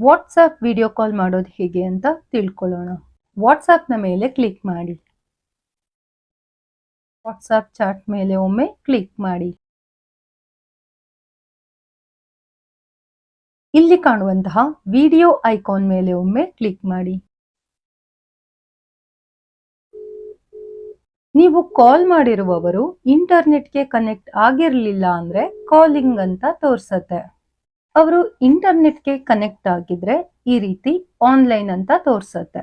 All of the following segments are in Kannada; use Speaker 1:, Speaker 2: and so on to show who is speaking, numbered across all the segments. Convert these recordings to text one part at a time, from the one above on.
Speaker 1: ವಾಟ್ಸಾಪ್ ವಿಡಿಯೋ ಕಾಲ್ ಮಾಡೋದು ಹೇಗೆ ಅಂತ ತಿಳ್ಕೊಳ್ಳೋಣ. ವಾಟ್ಸಾಪ್ನ ಮೇಲೆ ಕ್ಲಿಕ್ ಮಾಡಿ. ವಾಟ್ಸಾಪ್ ಚಾಟ್ ಮೇಲೆ ಒಮ್ಮೆ ಕ್ಲಿಕ್ ಮಾಡಿ. ಇಲ್ಲಿ ಕಾಣುವಂತಹ ವಿಡಿಯೋ ಐಕಾನ್ ಮೇಲೆ ಒಮ್ಮೆ ಕ್ಲಿಕ್ ಮಾಡಿ. ನೀವು ಕಾಲ್ ಮಾಡಿರುವವರು ಇಂಟರ್ನೆಟ್ಗೆ ಕನೆಕ್ಟ್ ಆಗಿರಲಿಲ್ಲ ಅಂದರೆ ಕಾಲಿಂಗ್ ಅಂತ ತೋರ್ಸತ್ತೆ. ಅವರು ಇಂಟರ್ನೆಟ್ಗೆ ಕನೆಕ್ಟ್ ಆಗಿದ್ರೆ ಈ ರೀತಿ ಆನ್ಲೈನ್ ಅಂತ ತೋರಿಸುತ್ತೆ.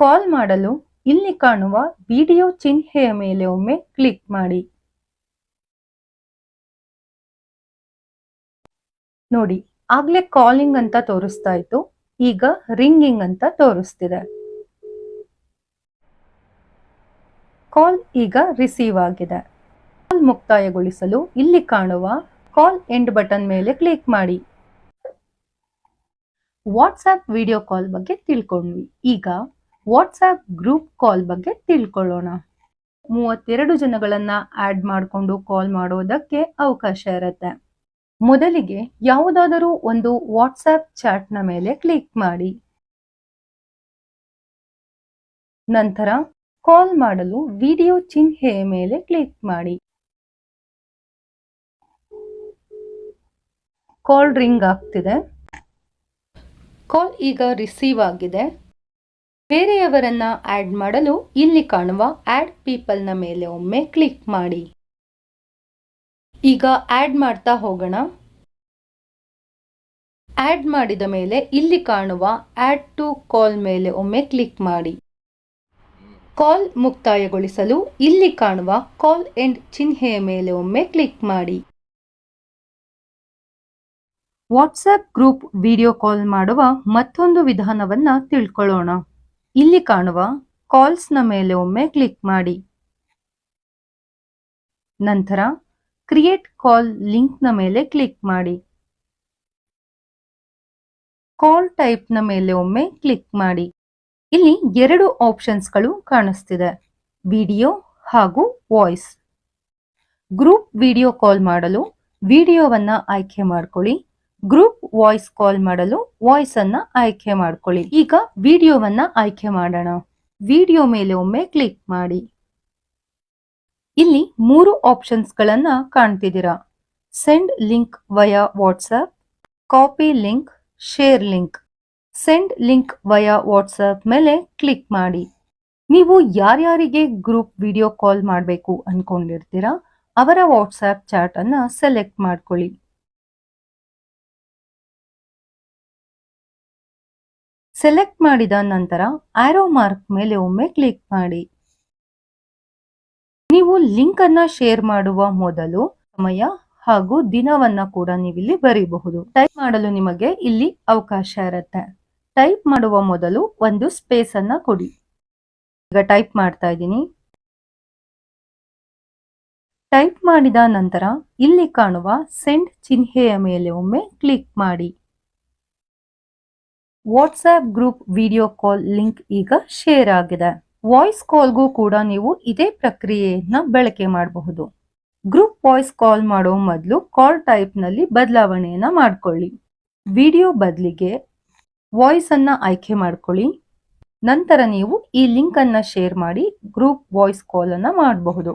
Speaker 1: ಕಾಲ್ ಮಾಡಲು ಇಲ್ಲಿ ಕಾಣುವ ವಿಡಿಯೋ ಚಿಹ್ನೆಯ ಮೇಲೆ ಒಮ್ಮೆ ಕ್ಲಿಕ್ ಮಾಡಿ. ನೋಡಿ, ಆಗ್ಲೇ ಕಾಲಿಂಗ್ ಅಂತ ತೋರಿಸ್ತಾ ಇತ್ತು, ಈಗ ರಿಂಗಿಂಗ್ ಅಂತ ತೋರಿಸ್ತಿದೆ. ಕಾಲ್ ಈಗ ರಿಸೀವ್ ಆಗಿದೆ. ಕಾಲ್ ಮುಕ್ತಾಯಗೊಳಿಸಲು ಇಲ್ಲಿ ಕಾಣುವ ಕಾಲ್ ಎಂಡ್ ಬಟನ್ ಮೇಲೆ ಕ್ಲಿಕ್ ಮಾಡಿ. ವಾಟ್ಸ್ಆ್ಯಪ್ ವಿಡಿಯೋ ಕಾಲ್ ಬಗ್ಗೆ ತಿಳ್ಕೊಂಡ್ವಿ. ಈಗ ವಾಟ್ಸ್ಆ್ಯಪ್ ಗ್ರೂಪ್ ಕಾಲ್ ಬಗ್ಗೆ ತಿಳ್ಕೊಳ್ಳೋಣ. ಮೂವತ್ತೆರಡು ಜನಗಳನ್ನ ಆಡ್ ಮಾಡಿಕೊಂಡು ಕಾಲ್ ಮಾಡೋದಕ್ಕೆ ಅವಕಾಶ ಇರುತ್ತೆ. ಮೊದಲಿಗೆ ಯಾವುದಾದರೂ ಒಂದು ವಾಟ್ಸ್ಆ್ಯಪ್ ಚಾಟ್ನ ಮೇಲೆ ಕ್ಲಿಕ್ ಮಾಡಿ. ನಂತರ ಕಾಲ್ ಮಾಡಲು ವಿಡಿಯೋ ಚಿಹ್ನೆಯ ಮೇಲೆ ಕ್ಲಿಕ್ ಮಾಡಿ. ಕಾಲ್ ರಿಂಗ್ ಆಗ್ತಿದೆ. ಕಾಲ್ ಈಗ ರಿಸೀವ್ ಆಗಿದೆ. ಬೇರೆಯವರನ್ನ ಆಡ್ ಮಾಡಲು ಇಲ್ಲಿ ಕಾಣುವ ಆಡ್ ಪೀಪಲ್ನ ಮೇಲೆ ಒಮ್ಮೆ ಕ್ಲಿಕ್ ಮಾಡಿ. ಈಗ ಆಡ್ ಮಾಡ್ತಾ ಹೋಗೋಣ. ಆ್ಯಡ್ ಮಾಡಿದ ಮೇಲೆ ಇಲ್ಲಿ ಕಾಣುವ ಆ್ಯಡ್ ಟು ಕಾಲ್ ಮೇಲೆ ಒಮ್ಮೆ ಕ್ಲಿಕ್ ಮಾಡಿ. ಕಾಲ್ ಮುಕ್ತಾಯಗೊಳಿಸಲು ಇಲ್ಲಿ ಕಾಣುವ ಕಾಲ್ ಎಂಡ್ ಚಿಹ್ನೆಯ ಮೇಲೆ ಒಮ್ಮೆ ಕ್ಲಿಕ್ ಮಾಡಿ. ವಾಟ್ಸ್ಆಪ್ ಗ್ರೂಪ್ ವಿಡಿಯೋ ಕಾಲ್ ಮಾಡುವ ಮತ್ತೊಂದು ವಿಧಾನವನ್ನ ತಿಳ್ಕೊಳ್ಳೋಣ. ಇಲ್ಲಿ ಕಾಣುವ ಕಾಲ್ಸ್ನ ಮೇಲೆ ಒಮ್ಮೆ ಕ್ಲಿಕ್ ಮಾಡಿ. ನಂತರ ಕ್ರಿಯೇಟ್ ಕಾಲ್ ಲಿಂಕ್ನ ಮೇಲೆ ಕ್ಲಿಕ್ ಮಾಡಿ. ಕಾಲ್ ಟೈಪ್ನ ಮೇಲೆ ಒಮ್ಮೆ ಕ್ಲಿಕ್ ಮಾಡಿ. ಇಲ್ಲಿ ಎರಡು ಆಪ್ಷನ್ಸ್ಗಳು ಕಾಣಿಸ್ತಿದೆ. ವಿಡಿಯೋ ಹಾಗೂ ವಾಯ್ಸ್. ಗ್ರೂಪ್ ವಿಡಿಯೋ ಕಾಲ್ ಮಾಡಲು ವಿಡಿಯೋವನ್ನ ಆಯ್ಕೆ ಮಾಡ್ಕೊಳ್ಳಿ. ಗ್ರೂಪ್ ವಾಯ್ಸ್ ಕಾಲ್ ಮಾಡಲು ವಾಯ್ಸ್ ಅನ್ನ ಆಯ್ಕೆ ಮಾಡ್ಕೊಳ್ಳಿ. ಈಗ ವಿಡಿಯೋವನ್ನ ಆಯ್ಕೆ ಮಾಡೋಣ. ವಿಡಿಯೋ ಮೇಲೆ ಒಮ್ಮೆ ಕ್ಲಿಕ್ ಮಾಡಿ. ಇಲ್ಲಿ ಮೂರು ಆಪ್ಷನ್ಸ್ ಗಳನ್ನ ಕಾಣ್ತಿದ್ದೀರಾ. Send link via WhatsApp copy link share link send link via WhatsApp ಮೇಲೆ ಕ್ಲಿಕ್ ಮಾಡಿ. ನೀವು ಯಾರ್ಯಾರಿಗೆ ಗ್ರೂಪ್ ವಿಡಿಯೋ ಕಾಲ್ ಮಾಡಬೇಕು ಅನ್ಕೊಂಡಿರ್ತೀರಾ, ಅವರ ವಾಟ್ಸ್ಆಪ್ ಚಾಟ್ ಅನ್ನ ಸೆಲೆಕ್ಟ್ ಮಾಡ್ಕೊಳ್ಳಿ. ಸೆಲೆಕ್ಟ್ ಮಾಡಿದ ನಂತರ ಆರೋ ಮಾರ್ಕ್ ಮೇಲೆ ಒಮ್ಮೆ ಕ್ಲಿಕ್ ಮಾಡಿ. ನೀವು ಲಿಂಕ್ ಅನ್ನ ಶೇರ್ ಮಾಡುವ ಮೊದಲು ಸಮಯ ಹಾಗೂ ದಿನವನ್ನ ಕೂಡ ನೀವಿಲ್ಲಿ ಬರೀಬಹುದು. ಟೈಪ್ ಮಾಡಲು ನಿಮಗೆ ಇಲ್ಲಿ ಅವಕಾಶ ಇರುತ್ತೆ. ಟೈಪ್ ಮಾಡುವ ಮೊದಲು ಒಂದು ಸ್ಪೇಸ್ ಅನ್ನ ಕೊಡಿ. ಈಗ ಟೈಪ್ ಮಾಡ್ತಾ ಇದ್ದೀನಿ. ಟೈಪ್ ಮಾಡಿದ ನಂತರ ಇಲ್ಲಿ ಕಾಣುವ ಸೆಂಡ್ ಚಿಹ್ನೆಯ ಮೇಲೆ ಒಮ್ಮೆ ಕ್ಲಿಕ್ ಮಾಡಿ. WhatsApp group video call link ಈಗ ಶೇರ್ ಆಗಿದೆ. ವಾಯ್ಸ್ ಕಾಲ್ಗೂ ಕೂಡ ನೀವು ಇದೇ ಪ್ರಕ್ರಿಯೆಯನ್ನ ಬಳಕೆ ಮಾಡಬಹುದು. ಗ್ರೂಪ್ ವಾಯ್ಸ್ ಕಾಲ್ ಮಾಡೋ ಮೊದಲು ಕಾಲ್ ಟೈಪ್ನಲ್ಲಿ ಬದಲಾವಣೆಯನ್ನ ಮಾಡ್ಕೊಳ್ಳಿ. ವಿಡಿಯೋ ಬದಲಿಗೆ ವಾಯ್ಸ್ ಅನ್ನ ಆಯ್ಕೆ ಮಾಡ್ಕೊಳ್ಳಿ. ನಂತರ ನೀವು ಈ ಲಿಂಕ್ ಅನ್ನ ಶೇರ್ ಮಾಡಿ ಗ್ರೂಪ್ ವಾಯ್ಸ್ ಕಾಲ್ ಅನ್ನ ಮಾಡಬಹುದು.